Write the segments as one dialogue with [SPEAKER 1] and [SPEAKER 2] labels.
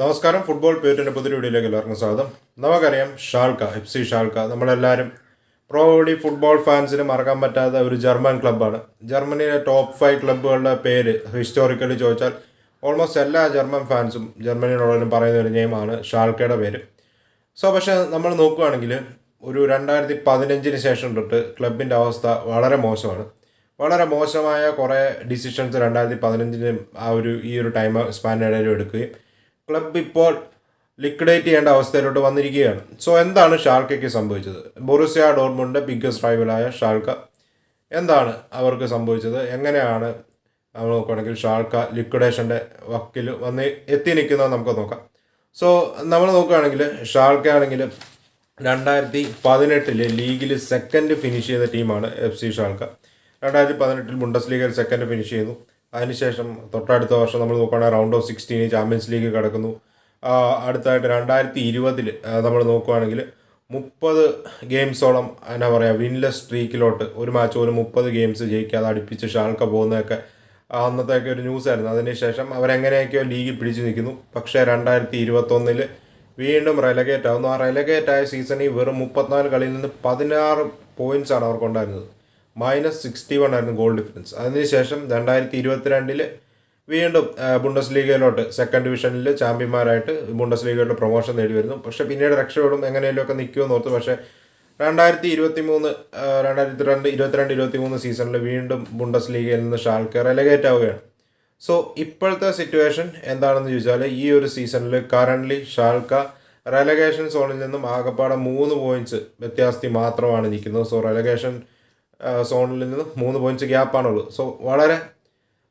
[SPEAKER 1] നമസ്കാരം. ഫുട്ബോൾ പേരിന്റെ പുതിയ വീഡിയോയിലേക്ക് എല്ലാവർക്കും സ്വാഗതം. നമുക്കറിയാം ഷാൾക്ക എഫ് സി ഷാൾക്ക നമ്മളെല്ലാവരും പ്രോബബ്ലി ഫുട്ബോൾ ഫാൻസിന് മറക്കാൻ പറ്റാത്ത ഒരു ജർമ്മൻ ക്ലബ്ബാണ് ജർമ്മനിയിലെ ടോപ്പ് ഫൈവ് ക്ലബ്ബുകളുടെ പേര് ഹിസ്റ്റോറിക്കലി ചോദിച്ചാൽ ഓൾമോസ്റ്റ് എല്ലാ ജർമ്മൻ ഫാൻസും ജർമ്മനിയിലുള്ളവരും പറയുന്ന ഒരു നെയിമാണ് ഷാൾക്കയുടെ പേര്. സോ പക്ഷേ നമ്മൾ നോക്കുകയാണെങ്കിൽ ഒരു രണ്ടായിരത്തി പതിനഞ്ചിന് ശേഷം തൊട്ട് ക്ലബിന്റെ അവസ്ഥ വളരെ മോശമാണ്. വളരെ മോശമായ കുറേ ഡിസിഷൻസ് രണ്ടായിരത്തി പതിനഞ്ചിന് ആ ഒരു ഈ ഒരു ടൈം സ്പാനിടയിലും എടുക്കുകയും ക്ലബ് ഇപ്പോൾ ലിക്വിഡേറ്റ് ചെയ്യേണ്ട അവസ്ഥയിലോട്ട് വന്നിരിക്കുകയാണ്. സോ എന്താണ് ഷാൾക്കയ്ക്ക് സംഭവിച്ചത്? ബൊറുസിയ ഡോർമുണ്ട് ബിഗ്ഗസ്റ്റ് റൈവലായ ഷാൾക്ക എന്താണ് അവർക്ക് സംഭവിച്ചത്? എങ്ങനെയാണ് നമ്മൾ നോക്കുകയാണെങ്കിൽ ഷാൾക്ക ലിക്വിഡേഷന്റെ വക്കിൽ വന്ന് എത്തി നിൽക്കുന്നത് നമുക്ക് നോക്കാം. സോ നമ്മൾ നോക്കുകയാണെങ്കിൽ ഷാൾക്ക ആണെങ്കിൽ രണ്ടായിരത്തി പതിനെട്ടിൽ ലീഗിൽ സെക്കൻഡ് ഫിനിഷ് ചെയ്ത ടീമാണ് എഫ് സി ഷാൾക്ക രണ്ടായിരത്തി പതിനെട്ടിൽ ബുണ്ടസ് ലീഗിൽ സെക്കൻഡ് ഫിനിഷ് ചെയ്തു. അതിനുശേഷം തൊട്ടടുത്ത വർഷം നമ്മൾ നോക്കുകയാണെങ്കിൽ round of sixteen champions league കിടക്കുന്നു. അടുത്തായിട്ട് രണ്ടായിരത്തി ഇരുപതിൽ നമ്മൾ നോക്കുകയാണെങ്കിൽ മുപ്പത് ഗെയിംസോളം എന്നാ പറയുക വിൻലെസ് സ്ട്രീക്കിലോട്ട് ഒരു മാച്ച് ഒരു മുപ്പത് ഗെയിംസ് ജയിക്കാതെ അടുപ്പിച്ച് ഷാൾക്ക പോകുന്നതൊക്കെ അന്നത്തെയൊക്കെ ഒരു ന്യൂസ് ആയിരുന്നു. അതിനുശേഷം അവരെങ്ങനെയൊക്കെയോ ലീഗിൽ പിടിച്ചു നിൽക്കുന്നു. പക്ഷേ രണ്ടായിരത്തി ഇരുപത്തൊന്നിൽ വീണ്ടും റെലഗേറ്റ് ആവുന്നു. ആ റെലഗേറ്റ് ആയ സീസണിൽ വെറും മുപ്പത്തിനാല് കളിയിൽ നിന്ന് പതിനാറ് പോയിന്റ്സ് ആണ് അവർക്കുണ്ടായിരുന്നത്. മൈനസ് സിക്സ്റ്റി വൺ ആയിരുന്നു ഗോൾ ഡിഫറൻസ് അതിനുശേഷം രണ്ടായിരത്തി ഇരുപത്തിരണ്ടിൽ വീണ്ടും ആ, ബുണ്ടസ് ലീഗയിലോട്ട് സെക്കൻഡ് ഡിവിഷനിൽ ചാമ്പ്യന്മാരായിട്ട് ബുണ്ടസ് ലീഗയിലോട്ട് പ്രൊമോഷൻ നേടി വരുന്നു പക്ഷേ പിന്നീട് രക്ഷപ്പെടും എങ്ങനെയെങ്കിലുമൊക്കെ നിൽക്കുമെന്ന് ഓർത്ത്. പക്ഷേ രണ്ടായിരത്തി ഇരുപത്തി മൂന്ന് രണ്ടായിരത്തി രണ്ട് ഇരുപത്തിരണ്ട് ഇരുപത്തി മൂന്ന് സീസണിൽ വീണ്ടും ബുണ്ടസ് ലീഗയിൽ നിന്ന് ഷാൽക്കെ റെലഗേറ്റ് ആവുകയാണ്. സോ ഇപ്പോഴത്തെ സിറ്റുവേഷൻ എന്താണെന്ന് ചോദിച്ചാൽ ഈ ഒരു സീസണിൽ കറന്റ്ലി ഷാൽക്ക റെലഗേഷൻ സോണിൽ നിന്നും ആകപ്പാടെ മൂന്ന് പോയിന്റ്സ് വ്യത്യാസത്തിൽ മാത്രമാണ് നിൽക്കുന്നത്. സോ റെലഗേഷൻ സോണിൽ നിന്ന് മൂന്ന് പോയിന്റ്സ് ഗ്യാപ്പാണുള്ളത്. സോ വളരെ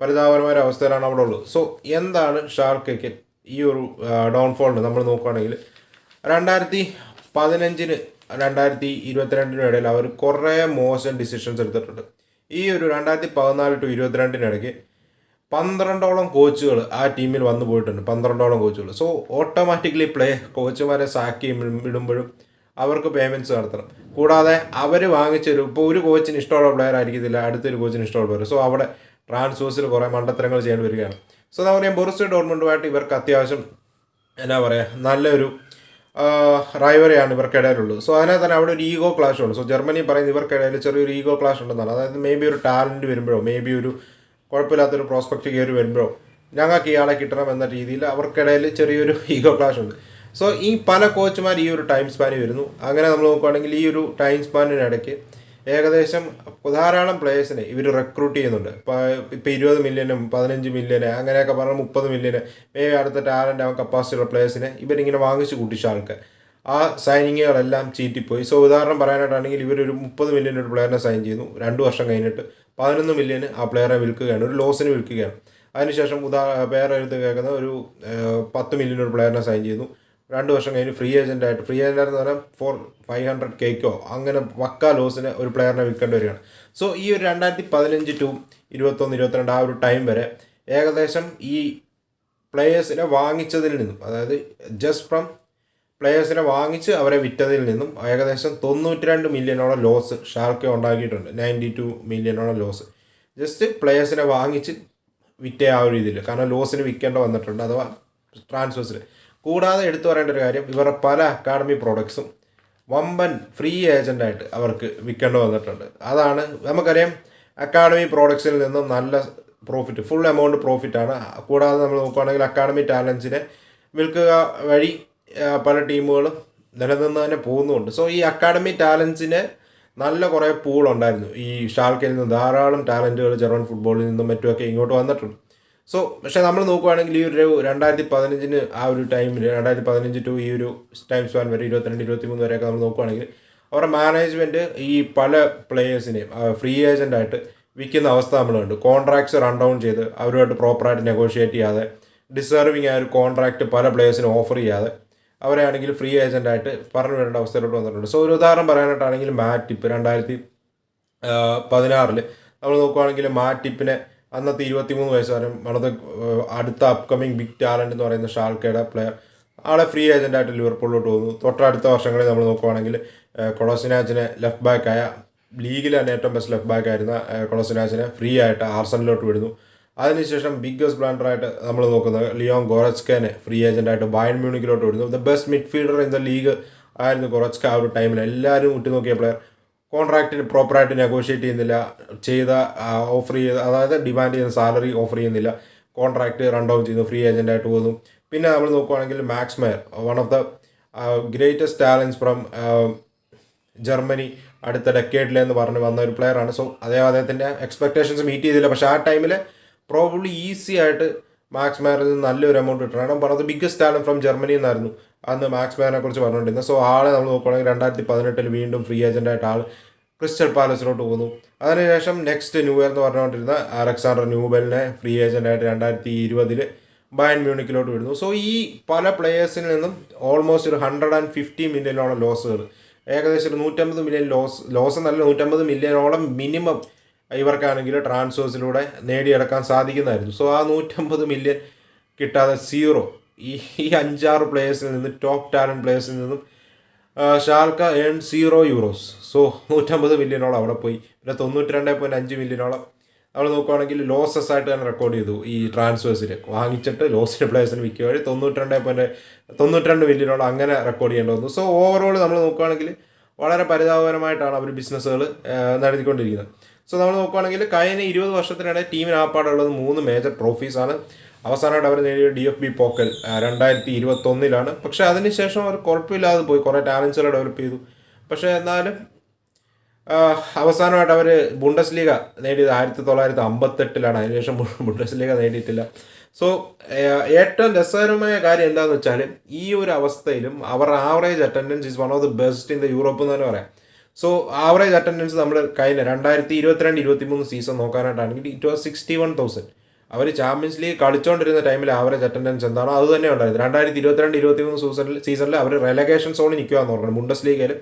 [SPEAKER 1] പരിതാപകരമായ അവസ്ഥയിലാണ് അവിടെ ഉള്ളത് സോ എന്താണ് ഷാർക്കയ്ക്ക് ഈ ഒരു ഡൗൺഫോളിന് നമ്മൾ നോക്കുകയാണെങ്കിൽ രണ്ടായിരത്തി പതിനഞ്ചിന് രണ്ടായിരത്തി ഇരുപത്തിരണ്ടിനും ഇടയിൽ അവർ കുറേ മോശം ഡിസിഷൻസ് എടുത്തിട്ടുണ്ട്. ഈ ഒരു രണ്ടായിരത്തി പതിനാല് ടു ഇരുപത്തിരണ്ടിനിടയ്ക്ക് പന്ത്രണ്ടോളം കോച്ചുകൾ ആ ടീമിൽ വന്നു പോയിട്ടുണ്ട്. പന്ത്രണ്ടോളം കോച്ചുകൾ സോ ഓട്ടോമാറ്റിക്കലി പ്ലേ കോച്ചുമാരെ സാക്കി ഇടുമ്പോഴും അവർക്ക് പേയ്മെന്റ്സ് നടത്തണം. കൂടാതെ അവർ വാങ്ങിച്ചൊരു ഇപ്പോൾ ഒരു കോച്ചിന് ഇഷ്ടമുള്ള പ്ലെയർ ആയിരിക്കത്തില്ല അടുത്തൊരു കോച്ചിന് ഇഷ്ടമുള്ള പ്ലെയർ സോ അവിടെ ട്രാൻസ്ഫേഴ്സിൽ കുറേ മണ്ടത്തരങ്ങൾ ചെയ്യേണ്ടി വരികയാണ്. സോ എന്താ പറയുക ബൊറിസ് ഡോർമുണ്ടുമായിട്ട് ഇവർക്ക് അത്യാവശ്യം എന്നാ പറയുക നല്ലൊരു റൈവറിയാണ് ഇവർക്കിടയിലുള്ളത്. സോ അതിനെ തന്നെ അവിടെ ഒരു ഈഗോ ക്ലാഷ് ഉണ്ട്. സോ ജർമ്മനി പറയുന്നത് ഇവർക്കിടയിൽ ചെറിയൊരു ഈഗോ ക്ലാഷ് ഉണ്ടെന്നാണ്. അതായത് മേ ബി ഒരു ടാലന്റ് വരുമ്പോഴോ മേ ബി ഒരു കുഴപ്പമില്ലാത്തൊരു പ്രോസ്പെക്റ്റ് കയറി വരുമ്പോഴോ ഞങ്ങൾക്ക് ഇയാളെ കിട്ടണം എന്ന രീതിയിൽ അവർക്കിടയിൽ ചെറിയൊരു ഈഗോ ക്ലാഷ് ഉണ്ട്. സോ ഈ പല കോച്ചുമാർ ഈ ഒരു ടൈം സ്പാനിൽ വരുന്നു. അങ്ങനെ നമ്മൾ നോക്കുകയാണെങ്കിൽ ഈ ഒരു ടൈം സ്പാനിനിടയ്ക്ക് ഏകദേശം ധാരാളം പ്ലേയേഴ്സിനെ ഇവർ റിക്രൂട്ട് ചെയ്യുന്നുണ്ട്. ഇപ്പോൾ ഇരുപത് മില്യനും പതിനഞ്ച് മില്യന് അങ്ങനെയൊക്കെ പറഞ്ഞാൽ മുപ്പത് മില്യന് മേ അടുത്ത ടാലന്റ് ആവാൻ കപ്പാസിറ്റി ഉള്ള പ്ലേയേഴ്സിനെ ഇവരിങ്ങനെ വാങ്ങിച്ചു കൂട്ടിച്ച ആൾക്ക് ആ സൈനിങ്ങുകളെല്ലാം ചീറ്റിപ്പോയി. സോ ഉദാഹരണം പറയാനായിട്ടാണെങ്കിൽ ഇവരൊരു മുപ്പത് മില്യൻ ഒരു പ്ലെയറിനെ സൈൻ ചെയ്യുന്നു. രണ്ട് വർഷം കഴിഞ്ഞിട്ട് പതിനൊന്ന് മില്യന് ആ പ്ലെയറെ വിൽക്കുകയാണ്. ഒരു ലോസിന് വിൽക്കുകയാണ്. അതിനുശേഷം ഉദാ വേറെ എടുത്ത് കേൾക്കുന്ന ഒരു പത്ത് മില്യൻ ഒരു പ്ലെയറിനെ സൈൻ ചെയ്യുന്നു. രണ്ട് വർഷം കഴിഞ്ഞ് ഫ്രീ ഏജന്റ് ആയിട്ട്. ഫ്രീ ഏജന്റ് എന്ന് പറഞ്ഞാൽ ഫോർ ഫൈവ് ഹൺഡ്രഡ് കേക്കോ അങ്ങനെ വക്ക ലോസിന് ഒരു പ്ലെയറിനെ വിൽക്കേണ്ടി വരികയാണ്. സോ ഈ ഒരു രണ്ടായിരത്തി പതിനഞ്ച് ടു ഇരുപത്തൊന്ന് ഇരുപത്തിരണ്ട് ആ ഒരു ടൈം വരെ ഏകദേശം ഈ പ്ലേയേഴ്സിനെ വാങ്ങിച്ചതിൽ നിന്നും അതായത് ജസ്റ്റ് ഫ്രം പ്ലേയേഴ്സിനെ വാങ്ങിച്ച് അവരെ വിറ്റതിൽ നിന്നും ഏകദേശം തൊണ്ണൂറ്റി രണ്ട് മില്യണോളം ലോസ് ഷാർക്കെ ഉണ്ടാക്കിയിട്ടുണ്ട്. നയന്റി ടു മില്യണോളം ലോസ് ജസ്റ്റ് പ്ലേയേഴ്സിനെ വാങ്ങിച്ച് വിറ്റ ആ ഒരു ഇതിൽ കാരണം ലോസിന് വിൽക്കേണ്ട വന്നിട്ടുണ്ട്. അഥവാ ട്രാൻസ്ഫേഴ്സിൽ കൂടാതെ എടുത്തു പറയേണ്ട ഒരു കാര്യം ഇവരുടെ പല അക്കാഡമി പ്രോഡക്ട്സും വമ്പൻ ഫ്രീ ഏജന്റായിട്ട് അവർക്ക് വിൽക്കേണ്ടി വന്നിട്ടുണ്ട്. അതാണ് നമുക്കറിയാം അക്കാഡമി പ്രോഡക്ട്സിൽ നിന്നും നല്ല പ്രോഫിറ്റ് ഫുൾ എമൗണ്ട് പ്രോഫിറ്റാണ് കൂടാതെ നമ്മൾ നോക്കുകയാണെങ്കിൽ അക്കാഡമി ടാലൻസിനെ വിൽക്കുക വഴി പല ടീമുകളും നിലനിന്ന് തന്നെ പോകുന്നുണ്ട്. സോ ഈ അക്കാഡമി ടാലൻസിന് നല്ല കുറേ പൂൾ ഉണ്ടായിരുന്നു. ഈ ഷാൾക്കയിൽ നിന്ന് ധാരാളം ടാലന്റുകൾ ജർമ്മൻ ഫുട്ബോളിൽ നിന്നും മറ്റുമൊക്കെ ഇങ്ങോട്ട് വന്നിട്ടുണ്ട്. സോ പക്ഷെ നമ്മൾ നോക്കുകയാണെങ്കിൽ ഈ ഒരു രണ്ടായിരത്തി പതിനഞ്ചിന് ആ ഒരു ടൈമിൽ രണ്ടായിരത്തി പതിനഞ്ച് ടു ഈ ഒരു ടൈം സ്പാൻ വരെ ഇരുപത്തിരണ്ട് ഇരുപത്തി മൂന്ന് വരെയൊക്കെ നമ്മൾ നോക്കുകയാണെങ്കിൽ അവരുടെ മാനേജ്മെന്റ് ഈ പല പ്ലേയേഴ്സിനെയും ഫ്രീ ഏജന്റായിട്ട് വിൽക്കുന്ന അവസ്ഥ നമ്മളുണ്ട് കോൺട്രാക്ട്സ് റൺ ഡൗൺ ചെയ്ത് അവരുമായിട്ട് പ്രോപ്പറായിട്ട് നെഗോഷിയേറ്റ് ചെയ്യാതെ ഡിസേർവിങ് ആയ ഒരു കോൺട്രാക്റ്റ് പല പ്ലേയേഴ്സിനും ഓഫർ ചെയ്യാതെ അവരെ ആണെങ്കിൽ ഫ്രീ ഏജന്റായിട്ട് പറഞ്ഞു വരേണ്ട അവസ്ഥയിലോട്ട് വന്നിട്ടുണ്ട്. സോ ഒരു ഉദാഹരണം പറയാനായിട്ടാണെങ്കിൽ മാറ്റിപ്പ് രണ്ടായിരത്തി പതിനാറിൽ നമ്മൾ നോക്കുകയാണെങ്കിൽ മാറ്റിപ്പിനെ അന്നത്തെ ഇരുപത്തിമൂന്ന് വയസ്സുകാരൻ വളരെ അടുത്ത അപ്കമിങ് ബിഗ് ടാലന്റ് എന്ന് പറയുന്ന ഷാൾക്കയുടെ പ്ലെയർ ആളെ ഫ്രീ ഏജന്റായിട്ട് ലിവർപൂളിലോട്ട് പോകുന്നു. തൊട്ടടുത്ത വർഷങ്ങളിൽ നമ്മൾ നോക്കുവാണെങ്കിൽ കൊളോസിനാച്ചിനെ ലെഫ്റ്റ് ബാക്കായ ലീഗിൽ തന്നെ ഏറ്റവും ബെസ്റ്റ് ലെഫ്റ്റ് ബാക്ക് ആയിരുന്ന കൊളോസിനാച്ചിനെ ഫ്രീ ആയിട്ട് ആർസണിലോട്ട് വിടുന്നു. അതിനുശേഷം ബിഗ്ഗസ്റ്റ് ബ്ലാൻഡറായിട്ട് നമ്മൾ നോക്കുന്നത് ലിയോൺ ഗോറച്കനെ ഫ്രീ ഏജന്റായിട്ട് ബയൺ മ്യൂണിക്കിലോട്ട് വിടുന്നു. The best midfielder in the league ആയിരുന്നു കുറച്ച് ആ ഒരു ടൈമിൽ എല്ലാവരും ഉറ്റുനോക്കിയ പ്ലെയർ കോൺട്രാക്റ്റിന് പ്രോപ്പറായിട്ട് നെഗോഷിയേറ്റ് ചെയ്യുന്നില്ല. ചെയ്ത ഓഫർ ചെയ്ത അതായത് ഡിമാൻഡ് ചെയ്യുന്ന സാലറി ഓഫർ ചെയ്യുന്നില്ല. കോൺട്രാക്റ്റ് റൺ ഡൗൺ ചെയ്യുന്നു ഫ്രീ ഏജന്റായിട്ട് പോകുന്നു. പിന്നെ നമ്മൾ നോക്കുകയാണെങ്കിൽ Max Meyer one of the greatest talents from Germany അടുത്ത ഡെക്കേഡിലെ എന്ന് പറഞ്ഞ് വന്ന ഒരു പ്ലെയറാണ് സോ അതേ അദ്ദേഹത്തിന്റെ എക്സ്പെക്ടേഷൻസ് മീറ്റ് ചെയ്തില്ല. പക്ഷേ ആ ടൈമിൽ പ്രോബ്ലി ഈസി ആയിട്ട് മാക്സ് മയറിൽ നിന്ന് നല്ലൊരു എമൗണ്ട് കിട്ടണം. കാരണം പറഞ്ഞത് ബിഗ്ഗസ്റ്റ് ടാലന്റ് ഫ്രം ജർമ്മനി എന്നായിരുന്നു. അന്ന് മാക്സ് മാനെ കുറിച്ച് പറഞ്ഞുകൊണ്ടിരുന്നത് സോ ആളെ നമ്മൾ നോക്കുകയാണെങ്കിൽ രണ്ടായിരത്തി പതിനെട്ടിൽ വീണ്ടും ഫ്രീ ഏജന്റായിട്ട് ആൾ ക്രിസ്റ്റൽ പാലസിലോട്ട് പോകുന്നു. അതിനുശേഷം നെക്സ്റ്റ് ന്യൂ ഇയർ എന്ന് പറഞ്ഞുകൊണ്ടിരുന്ന അലക്സാണ്ടർ ന്യൂബലിനെ ഫ്രീ ഏജന്റായിട്ട് രണ്ടായിരത്തി ഇരുപതിൽ ബയൻ മ്യൂണിക്കിലോട്ട് വിടുന്നു. സോ ഈ പല പ്ലേയേഴ്സിൽ നിന്നും ഓൾമോസ്റ്റ് ഒരു ഹൺഡ്രഡ് ആൻഡ് ഫിഫ്റ്റി മില്യനോളം ലോസുകൾ ഏകദേശം ഒരു നൂറ്റമ്പത് മില്യൺ ലോസ് ലോസ് എന്നല്ല നൂറ്റമ്പത് മില്യനോളം മിനിമം ഇവർക്കാണെങ്കിൽ ട്രാൻസ്ഫേഴ്സിലൂടെ നേടിയെടുക്കാൻ സാധിക്കുന്നതായിരുന്നു. സോ ആ നൂറ്റമ്പത് മില്യൺ കിട്ടാതെ സീറോ ഈ ഈ അഞ്ചാറ് പ്ലേയേഴ്സിൽ നിന്ന് ടോപ്പ് ടാലന്റ് പ്ലേയേഴ്സിൽ നിന്നും Schalke earn zero euros so നൂറ്റമ്പത് മില്യനോളം അവിടെ പോയി. പിന്നെ തൊണ്ണൂറ്റി രണ്ട് പോയിന്റ് അഞ്ച് മില്യനോളം നമ്മൾ നോക്കുകയാണെങ്കിൽ ലോസസ് ആയിട്ട് തന്നെ റെക്കോർഡ് ചെയ്തു ഈ ട്രാൻസ്ഫേഴ്സിൽ വാങ്ങിച്ചിട്ട് ലോസിന് പ്ലേയേഴ്സിന് വിൽക്കുക വഴി തൊണ്ണൂറ്റി രണ്ട് തൊണ്ണൂറ്റി രണ്ട് മില്യനോളം അങ്ങനെ റെക്കോർഡ് ചെയ്യേണ്ടി വന്നു. സോ ഓവറോൾ നമ്മൾ നോക്കുകയാണെങ്കിൽ വളരെ പരിതാപകരമായിട്ടാണ് അവർ ബിസിനസ്സുകൾ നടത്തിക്കൊണ്ടിരിക്കുന്നത്. സോ നമ്മൾ നോക്കുകയാണെങ്കിൽ കഴിഞ്ഞ ഇരുപത് വർഷത്തിനിടെ ടീമിന് ആപ്പാടുള്ളത് മൂന്ന് മേജർ ട്രോഫീസാണ് അവസാനമായിട്ട് അവർ നേടിയ ഡി എഫ് ബി പോക്കൽ രണ്ടായിരത്തി ഇരുപത്തൊന്നിലാണ് പക്ഷേ അതിനുശേഷം അവർ കുഴപ്പമില്ലാതെ പോയി. കുറേ ടാലൻസുകൾ ഡെവലപ്പ് ചെയ്തു. പക്ഷേ എന്നാലും അവസാനമായിട്ട് അവർ ബുണ്ടസ് ലീഗ നേടിയത് ആയിരത്തി തൊള്ളായിരത്തി അമ്പത്തെട്ടിലാണ് അതിനുശേഷം ബുണ്ടസ് ലീഗ നേടിയിട്ടില്ല. സോ ഏറ്റവും രസകരമായ കാര്യം എന്താണെന്ന് വെച്ചാൽ ഈ ഒരു അവസ്ഥയിലും അവർ average attendance is one of the best in the Europe എന്ന് തന്നെ പറയാം. സോ ആവറേജ് അറ്റൻഡൻസ് നമ്മൾ കഴിഞ്ഞ രണ്ടായിരത്തി ഇരുപത്തിരണ്ട് ഇരുപത്തി മൂന്ന് season നോക്കാനായിട്ടാണെങ്കിൽ it was sixty one thousand our champions league കളിച്ചുകൊണ്ടിരുന്ന ടൈമിൽ ആവറേജ് അറ്റൻഡൻസ് എന്താണോ അത് തന്നെ ഉണ്ടായിരുന്നു. രണ്ടായിരത്തി ഇരുപത്തിരണ്ട് ഇരുപത്തി മൂന്ന് സീസണിൽ സീസണിൽ അവർ റെലഗേഷൻ സോണിൽ നിൽക്കുകയെന്ന് പറഞ്ഞു മുണ്ടസ് ലീഗിൽ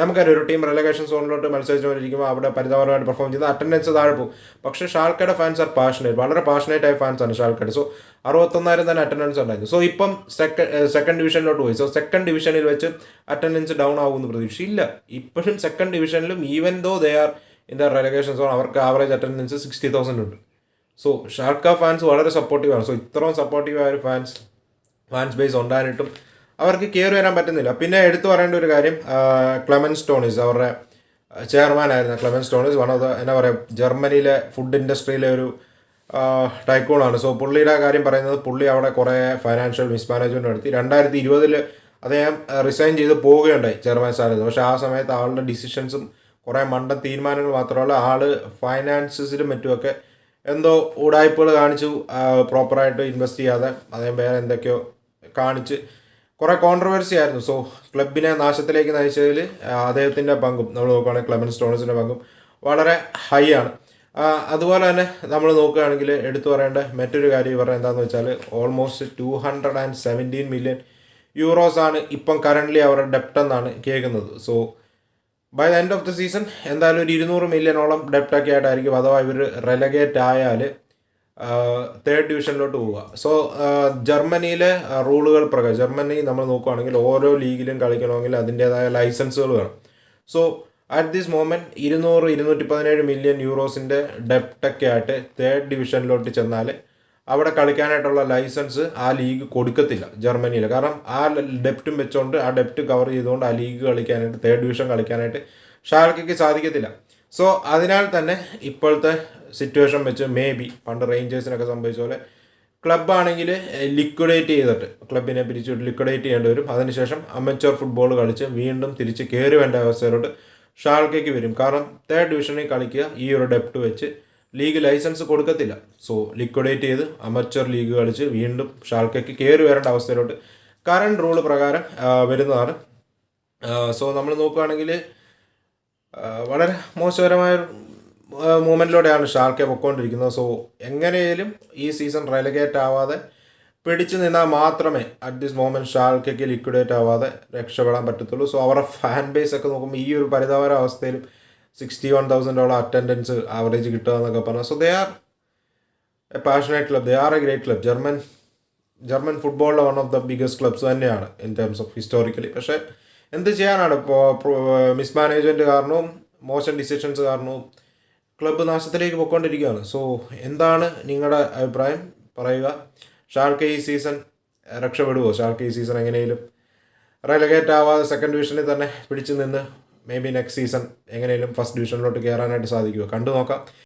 [SPEAKER 1] നമുക്കറിയാം ഒരു ടീം റെലഗേഷൻ സോണിലോട്ട് മത്സരിച്ചുകൊണ്ടിരിക്കുമ്പോൾ അവിടെ പരിതാപരമായിട്ട് പെർഫോം ചെയ്ത് അറ്റൻഡൻസ് താഴെ പോകും. പക്ഷേ ഷാൾക്കയുടെ ഫാൻസ് ആർ പാഷനേറ്റ് വളരെ പാഷനേറ്റ് ആയ ഫാൻസ് ആണ് ഷാൾക്കയുടെ സോ അറുപത്തൊന്നായിരം തന്നെ അറ്റൻഡൻസ് ഉണ്ടായിരുന്നു. സോ ഇപ്പം സെക്കൻഡ് സെക്കൻഡ് ഡിവിഷനിലോട്ട് പോയി. സോ സെക്കൻഡ് ഡിവിഷനിൽ വെച്ച് അറ്റൻഡൻസ് ഡൗൺ ആകുമെന്ന് പ്രതീക്ഷയില്ല ഇപ്പോഴും second ഡിവിഷനിലും even though they are in the relegation zone അവർക്ക് ആവറേജ് അറ്റൻഡൻസ് സിക്സ്റ്റി തൗസൻഡ് ഉണ്ട്. സോ ഷാർക്ക ഫാൻസ് വളരെ സപ്പോർട്ടീവാണ് സോ ഇത്രയും സപ്പോർട്ടീവായ ഒരു ഫാൻസ് ഫാൻസ് ബേസ് ഉണ്ടായിട്ടും അവർക്ക് കയറി വരാൻ പറ്റുന്നില്ല. പിന്നെ എടുത്തു പറയേണ്ട ഒരു കാര്യം ക്ലെമൻ സ്റ്റോണിസ് അവരുടെ ചെയർമാൻ ആയിരുന്നു Clemens Tonnies one of the എന്നാ പറയുക ജർമ്മനിയിലെ ഫുഡ് ഇൻഡസ്ട്രിയിലെ ഒരു ടൈക്കോണാണ് സോ പുള്ളിയുടെ കാര്യം പറയുന്നത് പുള്ളി അവിടെ കുറേ ഫൈനാൻഷ്യൽ മിസ്മാനേജ്മെന്റ് നടത്തി. രണ്ടായിരത്തി ഇരുപതിൽ അദ്ദേഹം റിസൈൻ ചെയ്ത് പോവുകയുണ്ടായി ചെയർമാൻ സ്ഥാനത്ത്. പക്ഷേ ആ സമയത്ത് ആളുടെ ഡിസിഷൻസും കുറേ മണ്ട തീരുമാനങ്ങൾ മാത്രമല്ല ആൾ ഫൈനാൻസസിലും മറ്റുമൊക്കെ എന്തോ ഉടായ്പകൾ കാണിച്ചു പ്രോപ്പറായിട്ട് ഇൻവെസ്റ്റ് ചെയ്യാതെ അദ്ദേഹം വേറെ എന്തൊക്കെയോ കാണിച്ച്. കുറേ കോൺട്രവേഴ്സി ആയിരുന്നു. സോ ക്ലബിനെ നാശത്തിലേക്ക് നയിച്ചതിൽ അദ്ദേഹത്തിന്റെ പങ്കും നമ്മൾ നോക്കുകയാണെങ്കിൽ ക്ലബൻ സ്റ്റോൺസിന്റെ പങ്കും വളരെ ഹൈ ആണ്. അതുപോലെ തന്നെ നമ്മൾ നോക്കുകയാണെങ്കിൽ എടുത്തു പറയേണ്ട മറ്റൊരു കാര്യം പറയുന്നത് എന്താണെന്ന് വെച്ചാൽ almost two hundred and seventeen million euros ആണ് ഇപ്പം കറന്റ്ലി അവരുടെ ഡെപ്റ്റ് എന്നാണ് കേൾക്കുന്നത്. So by the end of the season എന്തായാലും ഒരു ഇരുന്നൂറ് മില്യണോളം ഡെപ്റ്റൊക്കെ ആയിട്ടായിരിക്കും. അഥവാ ഇവർ റെലഗേറ്റ് ആയാൽ തേർഡ് ഡിവിഷനിലോട്ട് പോവുക. സോ ജർമ്മനിയിലെ റൂളുകൾ പ്രകാരം ജർമ്മനി നമ്മൾ നോക്കുകയാണെങ്കിൽ ഓരോ ലീഗിലും കളിക്കണമെങ്കിൽ അതിന്റേതായ ലൈസൻസുകൾ വേണം. സോ അറ്റ് ദിസ് മോമെന്റ് ഇരുന്നൂറ് ഇരുന്നൂറ്റി പതിനേഴ് മില്യൺ യൂറോസിന്റെ ഡെപ്റ്റൊക്കെ ആയിട്ട് തേർഡ് ഡിവിഷനിലോട്ട് ചെന്നാൽ അവിടെ കളിക്കാനായിട്ടുള്ള ലൈസൻസ് ആ ലീഗ് കൊടുക്കത്തില്ല ജർമ്മനിയിൽ. കാരണം ആ ഡെപ്റ്റും വെച്ചുകൊണ്ട് ആ ഡെപ്റ്റ് കവർ ചെയ്തുകൊണ്ട് ആ ലീഗ് കളിക്കാനായിട്ട് തേർഡ് ഡിവിഷൻ കളിക്കാനായിട്ട് ഷാൽക്കയ്ക്ക് സാധിക്കത്തില്ല. സോ അതിനാൽ തന്നെ ഇപ്പോഴത്തെ സിറ്റുവേഷൻ വെച്ച് മേ ബി പണ്ട് റേഞ്ചേഴ്സിനൊക്കെ സംഭവിച്ച പോലെ ക്ലബ്ബാണെങ്കിൽ ലിക്വിഡേറ്റ് ചെയ്തിട്ട് ക്ലബിനെ പിരിച്ചുവിട്ട് ലിക്വിഡേറ്റ് ചെയ്യേണ്ടി വരും. അതിനുശേഷം അമച്ചർ ഫുട്ബോൾ കളിച്ച് വീണ്ടും തിരിച്ച് കയറി വേണ്ട അവസ്ഥയിലോട്ട് ഷാൾക്കയ്ക്ക് വരും. കാരണം തേർഡ് ഡിവിഷനിൽ കളിക്കുക ഈ ഒരു ഡെപ്റ്റ് വെച്ച് ലീഗ് ലൈസൻസ് കൊടുക്കത്തില്ല. സോ ലിക്വിഡേറ്റ് ചെയ്ത് അമച്ചർ ലീഗ് കളിച്ച് വീണ്ടും ഷാൾക്കയ്ക്ക് കയറി വരേണ്ട അവസ്ഥയിലോട്ട് കറണ്ട് റൂൾ പ്രകാരം വരുന്നതാണ്. സോ നമ്മൾ നോക്കുകയാണെങ്കിൽ വളരെ മോശകരമായ മൂമെന്റിലൂടെയാണ് ഷാൾക്കെ പൊയ്ക്കൊണ്ടിരിക്കുന്നത് സോ എങ്ങനെയും ഈ സീസൺ റെലഗേറ്റ് ആവാതെ പിടിച്ചു നിന്നാൽ മാത്രമേ അറ്റ് ദിസ് മോമെന്റ് ഷാൾക്കയ്ക്ക് ലിക്വിഡേറ്റ് ആവാതെ രക്ഷപ്പെടാൻ പറ്റത്തുള്ളൂ. സോ അവരുടെ ഫാൻ ബേസ് ഒക്കെ നോക്കുമ്പോൾ ഈ ഒരു പരിതാപര അവസ്ഥയിലും സിക്സ്റ്റി വൺ തൗസൻഡോളം അറ്റൻഡൻസ് ആവറേജ് കിട്ടുക എന്നൊക്കെ പറഞ്ഞാൽ so they are a passionate club they are a great club German German ഫുട്ബോളിലെ one of the biggest clubs തന്നെയാണ് ഇൻ ടേംസ് ഓഫ് ഹിസ്റ്റോറിക്കലി പക്ഷേ എന്ത് ചെയ്യാനാണ് ഇപ്പോൾ മിസ്മാനേജ്മെന്റ് കാരണവും മോശം ഡിസിഷൻസ് കാരണവും ക്ലബ്ബ് നാശത്തിലേക്ക് പോയിക്കൊണ്ടിരിക്കുകയാണ്. സോ എന്താണ് നിങ്ങളുടെ അഭിപ്രായം? പറയുക. ഷാർക്ക് ഈ സീസൺ രക്ഷപ്പെടുവോ? ഷാർക്ക് ഈ സീസൺ എങ്ങനെയും റെലഗേറ്റ് ആവാതെ സെക്കൻഡ് ഡിവിഷനിൽ തന്നെ പിടിച്ചു നിന്ന് മേ ബി നെക്സ്റ്റ് സീസൺ എങ്ങനെയും ഫസ്റ്റ് ഡിവിഷനിലോട്ട് കയറാനായിട്ട് സാധിക്കുമോ കണ്ടു നോക്കാം